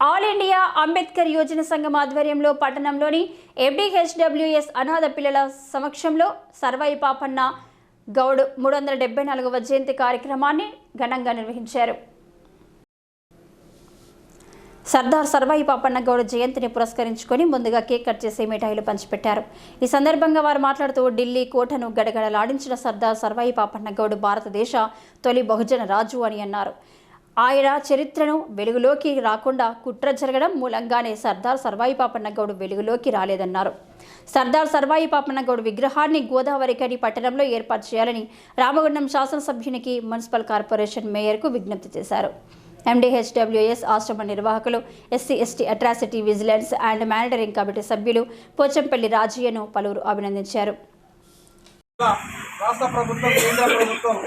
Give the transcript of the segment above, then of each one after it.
All India Ambedkar Yojana సంఘం ఆధ్వర్యంలో పట్టణంలోని ఎఫ్డిహెచ్డబ్ల్యూఎస్ అనాథ పిల్లల సమక్షంలో సర్వాయి పాపన్న గౌడ్ మూడు వందల డెబ్బై నాలుగవ జయంతి కార్యక్రమాన్ని ఘనంగా నిర్వహించారు. సర్దార్ సర్వాయి పాపన్న గౌడ్ జయంతిని పురస్కరించుకొని ముందుగా కేక్ కట్ చేసి మిఠాయిలు పంచిపెట్టారు. ఈ సందర్భంగా వారు మాట్లాడుతూ ఢిల్లీ కోటను గడగడలాడించిన సర్దార్ సర్వాయి పాపన్న గౌడ్ భారతదేశ తొలి బహుజన రాజు అని అన్నారు. ఆయన చరిత్రను వెలుగులోకి రాకుండా కుట్ర జరగడం మూలంగానే సర్దార్ సర్వాయి పాపన్నగౌడ్ వెలుగులోకి రాలేదన్నారు. సర్దార్ సర్వాయి పాపన్నగౌడ్ విగ్రహాన్ని గోదావరికని పట్టణంలో ఏర్పాటు చేయాలని రామగుండం శాసనసభ్యునికి మున్సిపల్ కార్పొరేషన్ మేయర్కు విజ్ఞప్తి చేశారు. ఎండీహెచ్డబ్ల్యూఎస్ ఆశ్రమ నిర్వాహకులు SC ST atrocity vigilance and monitoring committee సభ్యులు పోచంపల్లి రాజయ్యను పలువురు అభినందించారు. రాష్ట్ర ప్రభుత్వం కేంద్ర ప్రభుత్వం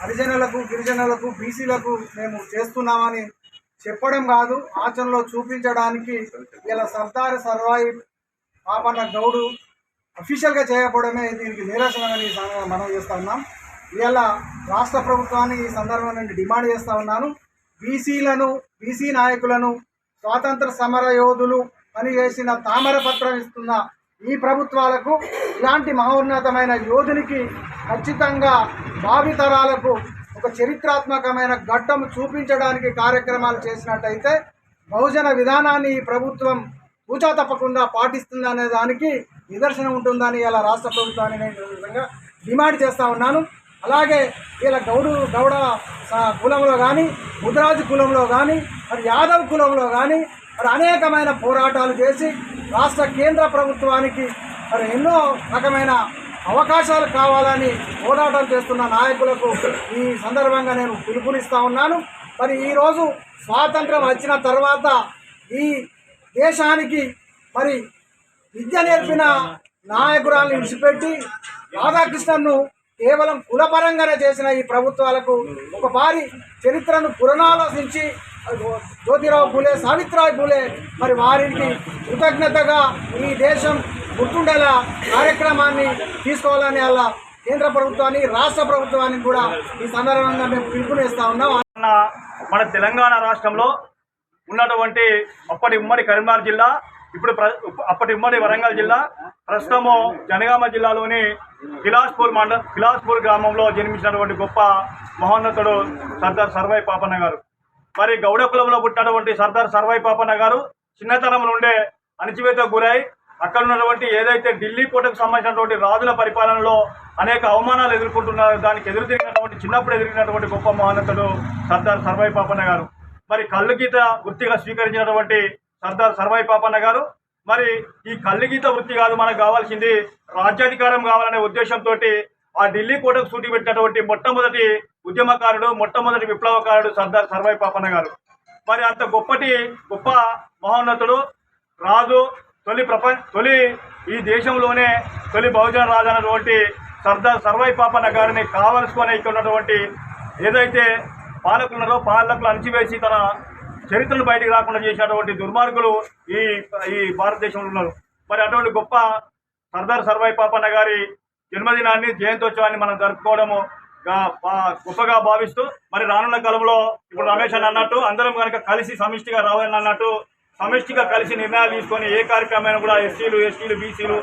హరిజనులకు గిరిజనులకు బీసీలకు మేము చేస్తున్నామని చెప్పడం కాదు ఆచరణలో చూపించడానికి ఇలా సర్దార్ సర్వాయి పాపన్న గౌడు అఫీషియల్గా చేయకపోవడమే దీనికి నిరసనని మనం చేస్తా ఉన్నాం. ఇలా రాష్ట్ర ప్రభుత్వాన్ని ఈ సందర్భం నుండి డిమాండ్ చేస్తూ ఉన్నాను. బీసీలను బీసీ నాయకులను స్వాతంత్ర సమర యోధులు పనిచేసిన తామరపత్రం ఇస్తున్న ఈ ప్రభుత్వాలకు ఇలాంటి మహోన్నతమైన యోధునికి ఖచ్చితంగా భావితరాలకు ఒక చరిత్రాత్మకమైన ఘట్టం చూపించడానికి కార్యక్రమాలు చేసినట్టయితే బహుజన విధానాన్ని ఈ ప్రభుత్వం పూచా తప్పకుండా పాటిస్తుంది అనే దానికి నిదర్శనం ఉంటుందని ఇలా రాష్ట్ర ప్రభుత్వాన్ని నేను విధంగా డిమాండ్ చేస్తూ ఉన్నాను. అలాగే ఇలా గౌడు గౌడ కులంలో కానీ ముద్రాజు కులంలో కానీ మరి యాదవ్ కులంలో కానీ మరి అనేకమైన పోరాటాలు చేసి రాష్ట్ర కేంద్ర ప్రభుత్వానికి మరి ఎన్నో రకమైన అవకాశాలు కావాలని పోరాటం చేస్తున్న నాయకులకు ఈ సందర్భంగా నేను పిలుపునిస్తా ఉన్నాను. మరి ఈరోజు స్వాతంత్రం వచ్చిన తర్వాత ఈ దేశానికి మరి విద్య నేర్పిన నాయకురాలను విడిచిపెట్టి రాధాకృష్ణన్ను కేవలం కులపరంగానే చేసిన ఈ ప్రభుత్వాలకు ఒక చరిత్రను పునరాలోచించి జ్యోతిరావు పూలే సావిత్రిరావు పూలే మరి వారికి కృతజ్ఞతగా ఈ దేశం గుర్తుండేలా కార్యక్రమాన్ని తీసుకోవాలని అలా కేంద్ర ప్రభుత్వాన్ని రాష్ట్ర ప్రభుత్వాన్ని కూడా ఈ సందర్భంగా మేము పిలుపునిస్తా ఉన్నాం. మన తెలంగాణ రాష్ట్రంలో ఉన్నటువంటి అప్పటి ఉమ్మడి కరీంనగర్ జిల్లా ఇప్పుడు ప్ర- అప్పటి ఉమ్మడి వరంగల్ జిల్లా ప్రస్తుతము జనగామ జిల్లాలోని కిలాస్పూర్ మండ కిలాస్పూర్ గ్రామంలో జన్మించినటువంటి గొప్ప మహోన్నతుడు సర్దార్ సర్వై పాపన్న గారు. మరి గౌడ కులంలో పుట్టినటువంటి సర్దార్ సర్వై పాపన్న గారు చిన్నతనం నుండే అణచివేతకు గురై అక్కడ ఉన్నటువంటి ఏదైతే ఢిల్లీ కోటకు సంబంధించినటువంటి రాజుల పరిపాలనలో అనేక అవమానాలు ఎదుర్కొంటున్నారు దానికి ఎదురు తిరిగినటువంటి చిన్నప్పుడు ఎదిరినటువంటి గొప్ప మహానతుడు సర్దార్ సర్వై పాపన్న గారు. మరి కళ్ళు గీత వృత్తిగా స్వీకరించినటువంటి సర్దార్ సర్వై పాపన్న గారు. మరి ఈ కళ్ళు గీత వృత్తి కాదు మనకు కావాల్సింది రాజ్యాధికారం కావాలనే ఉద్దేశంతో ఆ ఢిల్లీ కోటకు సూటి పెట్టినటువంటి మొట్టమొదటి ఉద్యమకారుడు మొట్టమొదటి విప్లవకారుడు సర్దార్ సర్వై పాపన్న గారు. మరి అంత గొప్పటి గొప్ప మహోన్నతుడు రాజు తొలి ప్రపంచ తొలి ఈ దేశంలోనే తొలి బహుజన రాజు అన్నటువంటి సర్దార్ సర్వై పాపన్న గారిని కావలసుకొని ఇక్కడ ఉన్నటువంటి ఏదైతే పాలకులు ఉన్నారో పాలకులు అణిచివేసి తన చరిత్రను బయటికి రాకుండా చేసినటువంటి దుర్మార్గులు ఈ ఈ భారతదేశంలో ఉన్నారు. మరి అటువంటి గొప్ప సర్దార్ సర్వై పాపన్న గారి జన్మదినాన్ని జయంతోత్సవాన్ని మనం జరుపుకోవడము గొప్పగా భావిస్తూ మరి రానున్న కాలంలో ఇప్పుడు రమేష్ అని అన్నట్టు అందరం కనుక కలిసి సమిష్టిగా రావాలని అన్నట్టు సమిష్టిగా కలిసి నిర్ణయాలు తీసుకొని ఏ కార్యక్రమమైనా కూడా ఎస్సీలు ఎస్టీలు బీసీలు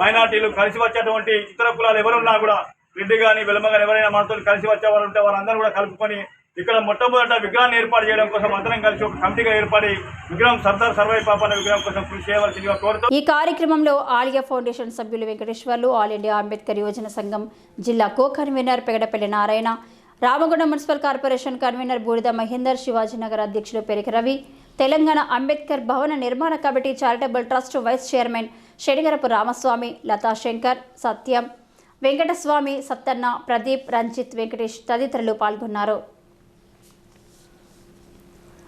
మైనార్టీలు కలిసి వచ్చేటువంటి ఇతర కులాలు ఎవరున్నా కూడా రెడ్డి కానీ వెలమ కానీ ఎవరైనా మనతో కలిసి వచ్చే వారు ఉంటే వారందరూ కూడా కలుపుకొని ఇక్కడ మొట్టమొదట విగ్రహాన్ని ఏర్పాటు చేయడం కోసం అందరం కలిసి ఒక కమిటీగా ఏర్పడి విగ్రహం సర్దార్ సర్వై పాపన్న విగ్రహం కోసం కృషి చేయవలసిందిగా కోరుతూ ఈ కార్యక్రమంలో ఆలియా ఫౌండేషన్ సభ్యులు వెంకటేశ్వర్లు ఆల్ ఇండియా అంబేద్కర్ యోజన సంఘం జిల్లా co convener Pegadapalli Narayana Ramagunda municipal corporation convener Boodida Mahender Shivajinagar అధ్యక్షులు పెరిక రవి తెలంగాణ అంబేద్కర్ భవన నిర్మాణ committee charitable trust vice chairman Shedigarapu Ramaswamy Latha Shankar Satyam Venkataswamy Sattanna Pradeep Ranjith Venkatesh తదితరులు పాల్గొన్నారు.